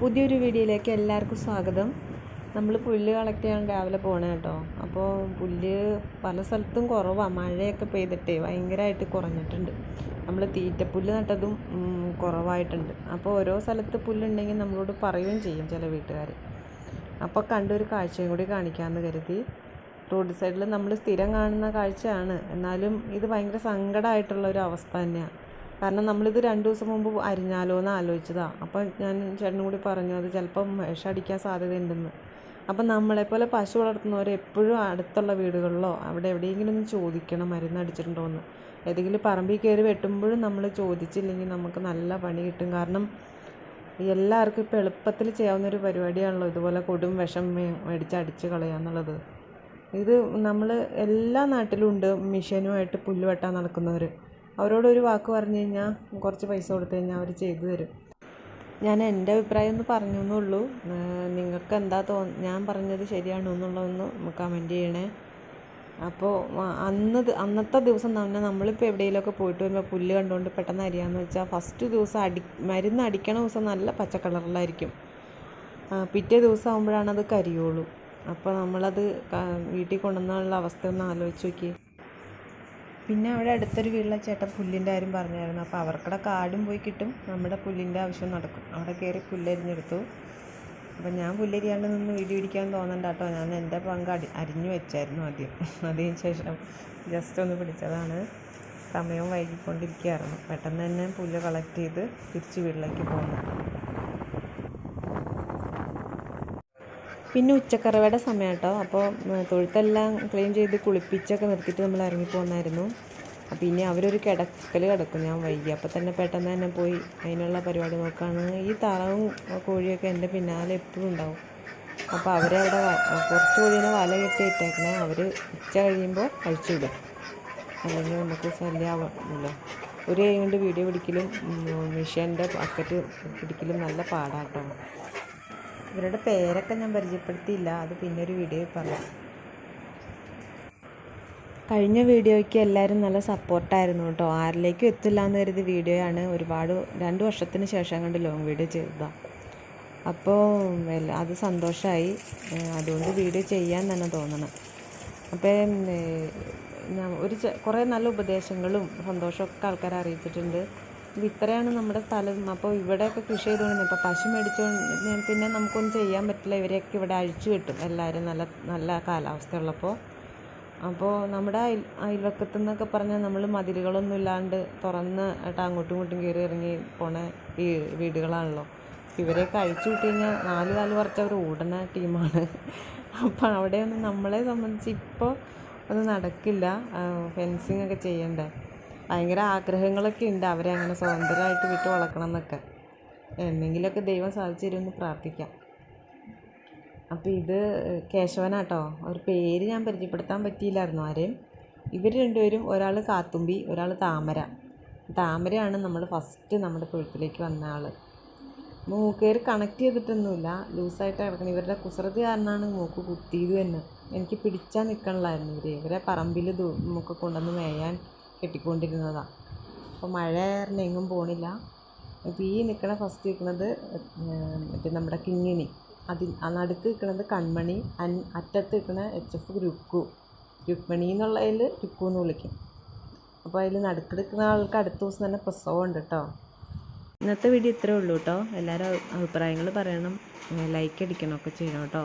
പുതിയൊരു വീഡിയോയിലേക്ക് എല്ലാവർക്കും സ്വാഗതം. നമ്മൾ പുല്ല് കളക്ട് ചെയ്യാൻ രാവിലെ പോകണം കേട്ടോ. അപ്പോൾ പുല്ല് പല സ്ഥലത്തും കുറവാണ് മഴയൊക്കെ പെയ്തിട്ടേ ഭയങ്കരമായിട്ട് കുറഞ്ഞിട്ടുണ്ട്. നമ്മൾ തീറ്റപ്പുല്ല് നട്ടതും കുറവായിട്ടുണ്ട്. അപ്പോൾ ഓരോ സ്ഥലത്ത് പുല്ലുണ്ടെങ്കിൽ നമ്മളോട് പറയുകയും ചെയ്യും ചില വീട്ടുകാർ അപ്പോൾ കണ്ടൊരു കാഴ്ചയും കൂടി കാണിക്കാമെന്ന് കരുതി. റോഡ് സൈഡിൽ നമ്മൾ സ്ഥിരം കാണുന്ന കാഴ്ചയാണ്. എന്നാലും ഇത് ഭയങ്കര സങ്കടമായിട്ടുള്ള ഒരു അവസ്ഥ തന്നെയാണ് കാരണം നമ്മളിത് രണ്ട് ദിവസം മുമ്പ് അരിഞ്ഞാലോ എന്ന് ആലോചിച്ചതാണ് അപ്പോൾ ഞാൻ ചേട്ടനും കൂടി പറഞ്ഞു അത് ചിലപ്പം വിഷം അടിക്കാൻ സാധ്യതയുണ്ടെന്ന്. അപ്പം നമ്മളെപ്പോലെ പശു വളർത്തുന്നവർ എപ്പോഴും അടുത്തുള്ള വീടുകളിലോ അവിടെ എവിടെയെങ്കിലും ഒന്ന് ചോദിക്കണം മരുന്ന് അടിച്ചിട്ടുണ്ടോ എന്ന് ഏതെങ്കിലും പറമ്പിൽ കയറി വെട്ടുമ്പോഴും നമ്മൾ ചോദിച്ചില്ലെങ്കിൽ നമുക്ക് നല്ല പണി കിട്ടും. കാരണം എല്ലാവർക്കും ഇപ്പോൾ എളുപ്പത്തിൽ ചെയ്യാവുന്നൊരു പരിപാടിയാണല്ലോ ഇതുപോലെ കൊടും വിഷം മേ- മേടിച്ച് അടിച്ച് കളയുക എന്നുള്ളത്. ഇത് നമ്മൾ എല്ലാ നാട്ടിലും ഉണ്ട് മിഷനുമായിട്ട് പുല്ല് വെട്ടാൻ നടക്കുന്നവർ അവരോട് ഒരു വാക്ക് പറഞ്ഞു കഴിഞ്ഞാൽ കുറച്ച് പൈസ കൊടുത്തു കഴിഞ്ഞാൽ അവർ ചെയ്തു തരും. ഞാൻ എന്റെ അഭിപ്രായം ഒന്ന് പറഞ്ഞു എന്നുള്ളൂ. നിങ്ങൾക്ക് എന്താ തോ ഞാൻ പറഞ്ഞത് ശരിയാണോ എന്നുള്ളതൊന്ന് കമന്റ് ചെയ്യണേ. അപ്പോൾ അന്ന് അന്നത്തെ ദിവസം തന്നെ നമ്മളിപ്പോൾ എവിടെയെങ്കിലുമൊക്കെ പോയിട്ട് വരുമ്പോൾ പുല്ല് കണ്ടുകൊണ്ട് പെട്ടെന്ന് അരിയാന്ന് വെച്ചാൽ ഫസ്റ്റ് ദിവസം അടി മരുന്ന് അടിക്കണ ദിവസം നല്ല പച്ച കളറിലായിരിക്കും. ആ, പിറ്റേ ദിവസം ആകുമ്പോഴാണ് അത് കരിയുള്ളൂ. അപ്പോൾ നമ്മളത് വീട്ടിൽ കൊണ്ടുവന്നുള്ള അവസ്ഥ ഒന്ന് ആലോചിച്ച് നോക്കി പിന്നെ അവിടെ അടുത്തൊരു വീട്ടിലെ ചേട്ടൻ പുല്ലിന്റെ കാര്യം പറഞ്ഞായിരുന്നു. അപ്പോൾ അവർക്കടെ കാടും പോയി കിട്ടും. നമ്മുടെ പുല്ലിന്റെ ആവശ്യം നടക്കും. അവിടെ കയറി പുല്ലരിഞ്ഞെടുത്തു അപ്പം ഞാൻ പുല്ലരിയാണ്ട് നിന്ന് വീഡിയോ പിടിക്കാൻ തോന്നണ്ട കേട്ടോ. ഞാൻ എന്റെ പങ്ക് അടി അരിഞ്ഞു വെച്ചായിരുന്നു ആദ്യം. അതിന് ശേഷം ജസ്റ്റ് ഒന്ന് പിടിച്ചതാണ്. സമയം വൈകിക്കൊണ്ടിരിക്കുകയായിരുന്നു. പെട്ടെന്ന് തന്നെ പുല്ല് കളക്ട് ചെയ്ത് തിരിച്ച് വീട്ടിലേക്ക് പോന്നു. പിന്നെ ഉച്ചക്കറവയുടെ സമയം കേട്ടോ അപ്പോൾ തൊഴുത്തെല്ലാം ക്ലീൻ ചെയ്ത് കുളിപ്പിച്ചൊക്കെ നിർത്തിയിട്ട് നമ്മൾ ഇറങ്ങിപ്പോന്നായിരുന്നു അപ്പോൾ ഇനി അവരൊരു കിടക്കൽ കിടക്കും. ഞാൻ വൈകി. അപ്പോൾ തന്നെ പെട്ടെന്ന് തന്നെ പോയി അതിനുള്ള പരിപാടി നോക്കുകയാണ് ഈ താറാവും കോഴിയൊക്കെ എന്റെ പിന്നാലെ എപ്പോഴും ഉണ്ടാവും. അപ്പോൾ അവരെ അവിടെ കുറച്ച് കോഴീനെ വല കെട്ടി ഇട്ടേക്കണേ. അവർ ഉച്ച കഴിയുമ്പോൾ കഴിച്ചു വിടും. അല്ലെങ്കിൽ നമുക്ക് ശല്യമാവില്ല ഒരു കൈ കൊണ്ട് വീഡിയോ പിടിക്കലും മിഷീന്റെ പക്കറ്റ് പിടിക്കലും നല്ല പാടാട്ടോ. ഇവരുടെ പേരൊക്കെ ഞാൻ പരിചയപ്പെടുത്തിയില്ല. അത് പിന്നെ ഒരു വീഡിയോയിൽ പറയാം. കഴിഞ്ഞ വീഡിയോയ്ക്ക് എല്ലാവരും നല്ല സപ്പോർട്ടായിരുന്നു കേട്ടോ. ആരിലേക്കും എത്തില്ല എന്ന് കരുതി വീഡിയോയാണ് ഒരുപാട് രണ്ട് വർഷത്തിന് ശേഷം കണ്ട് ലോങ് വീഡിയോ ചെയ്തതാണ് അപ്പോൾ അത് സന്തോഷമായി അതുകൊണ്ട് വീഡിയോ ചെയ്യാൻ തന്നെ തോന്നണം. അപ്പം ഒരു കുറേ നല്ല ഉപദേശങ്ങളും സന്തോഷമൊക്കെ ആൾക്കാരെ അറിയിച്ചിട്ടുണ്ട്. ഇത് ഇത്രയാണ് നമ്മുടെ സ്ഥലം. അപ്പോൾ ഇവിടെയൊക്കെ കൃഷി ചെയ്തുകൊണ്ട് ഇപ്പോൾ പശു മേടിച്ചുകൊണ്ട് പിന്നെ നമുക്കൊന്നും ചെയ്യാൻ പറ്റില്ല. ഇവരെയൊക്കെ ഇവിടെ അഴിച്ചു കിട്ടും എല്ലാവരും നല്ല നല്ല കാലാവസ്ഥ ഉള്ളപ്പോൾ അപ്പോൾ നമ്മുടെ അയൽ അയൽവക്കത്ത് നിന്നൊക്കെ പറഞ്ഞാൽ നമ്മൾ മതിലുകളൊന്നും ഇല്ലാണ്ട് തുറന്ന് ആയിട്ട് അങ്ങോട്ടും ഇങ്ങോട്ടും കയറി ഇറങ്ങി പോണ ഈ വീടുകളാണല്ലോ. ഇവരെയൊക്കെ അഴിച്ചു വിട്ട് കഴിഞ്ഞാൽ നാല് കാൽ പറിച്ചവർ ഓടുന്ന ടീമാണ്. അപ്പം അവിടെയൊന്നും നമ്മളെ സംബന്ധിച്ച് ഇപ്പോൾ അത് നടക്കില്ല. ഫെൻസിങ് ഒക്കെ ചെയ്യണ്ടേ? ഭയങ്കര ആഗ്രഹങ്ങളൊക്കെ ഉണ്ട് അവരെ അങ്ങനെ സ്വതന്ത്രമായിട്ട് വിട്ട് വളർക്കണം എന്നൊക്കെ എന്നെങ്കിലുമൊക്കെ ദൈവം സാധിച്ചു തരുമെന്ന് പ്രാർത്ഥിക്കാം. അപ്പോൾ ഇത് കേശവനാട്ടോ. ഒരു പേര് ഞാൻ പരിചയപ്പെടുത്താൻ പറ്റിയില്ലായിരുന്നു ആരെയും. ഇവർ രണ്ടുപേരും ഒരാൾ കാത്തുമ്പി ഒരാൾ താമര. താമരയാണ് നമ്മൾ ഫസ്റ്റ് നമ്മുടെ തൊഴുത്തിലേക്ക് വന്ന ആൾ മൂക്കേർ കണക്ട് ചെയ്തിട്ടൊന്നുമില്ല. ലൂസായിട്ട് കിടക്കണം ഇവരുടെ കുസൃതി കാരണമാണ് മൂക്ക് കുത്തിയത് തന്നെ. എനിക്ക് പിടിച്ചാൽ നിൽക്കണില്ലായിരുന്നു ഇവർ ഇവരെ പറമ്പിൽ മൂക്ക് കൊണ്ടുവന്ന് മേയാൻ കെട്ടിക്കൊണ്ടിരുന്നതാണ് അപ്പോൾ മഴ കാരണം എങ്ങും പോണില്ല. ഇപ്പോൾ ഈ നിൽക്കണ ഫസ്റ്റ് നിൽക്കുന്നത് മറ്റേ നമ്മുടെ കിങ്ങിണി. അതിൽ നടുക്ക് നിൽക്കുന്നത് കൺമണി അൻ അറ്റത്ത് നിൽക്കുന്ന എച്ച് എഫ് രുക്കു. രുക്മണി എന്നുള്ളതിൽ രുക്കു എന്ന് വിളിക്കും. അപ്പോൾ അതിൽ നടുക്ക് നിൽക്കുന്ന ആൾക്ക് അടുത്ത ദിവസം തന്നെ പ്രസവം ഉണ്ട് കേട്ടോ ഇന്നത്തെ വീഡിയോ ഇത്രയേ ഉള്ളൂ കേട്ടോ എല്ലാവരും അഭിപ്രായങ്ങൾ പറയണം. ലൈക്ക് അടിക്കണം ഒക്കെ ചെയ്യണം കേട്ടോ